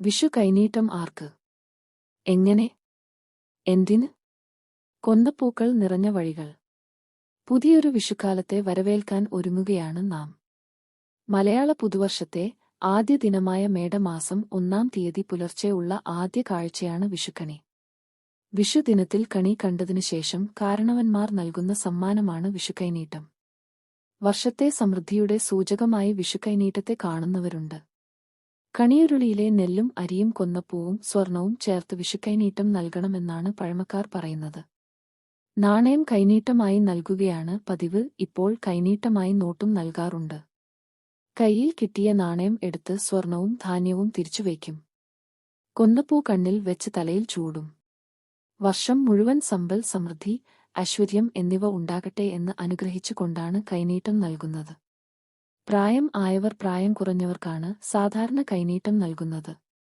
വിഷു കൈനീട്ടം ആർക്ക്? എങ്ങനെ? എന്തിന്? കൊന്നപ്പൂക്കൾ നിറഞ്ഞ വഴികൾ. പുതിയൊരു വിഷുക്കാലത്തെ വരവേൽക്കാൻ ഒരുങ്ങുകയാണ് നാം. മലയാള പുതുവർഷത്തെ ആദ്യ ദിനമായ മേടമാസം ഒന്നാം തീയതി പുലർച്ചെയുള്ള ആദ്യ കാഴ്ചയാണ് വിഷുക്കണി. വിഷുദിനത്തിൽ കണി കണ്ടതിനു ശേഷം കാരണവന്മാർ നൽകുന്ന സമ്മാനമാണ് വിഷുക്കൈനീട്ടം വർഷത്തെ സമൃദ്ധിയുടെ സൂചകമായി വിഷുക്കൈനീട്ടത്തെ കാണുന്നവരുണ്ട്. കണിയുരുളിയിലെ നെല്ലും അരിയും കൊന്നപ്പൂവും സ്വർണവും ചേർത്ത് വിഷുക്കൈനീട്ടം നൽകണമെന്നാണ് പഴമക്കാർ പറയുന്നത്. നാണയം കൈനീട്ടമായി നൽകുകയാണ് പതിവ് ഇപ്പോൾ കൈനീട്ടമായി നോട്ടും നൽകാറുണ്ട്. കയ്യിൽ കിട്ടിയ നാണയം എടുത്ത് സ്വർണവും ധാന്യവും തിരിച്ചുവയ്ക്കും കൊന്നപ്പൂ കണ്ണിൽ വെച്ച് തലയിൽ ചൂടും. വർഷം മുഴുവൻ സമ്പൽ സമൃദ്ധി ഐശ്വര്യം എന്നിവ ഉണ്ടാകട്ടെ എന്ന് അനുഗ്രഹിച്ചുകൊണ്ടാണ് കൈനീട്ടം നൽകുന്നത്. പ്രായം ആയവർ പ്രായം കുറഞ്ഞവർക്കാണ് സാധാരണ കൈനീട്ടം നൽകുന്നത്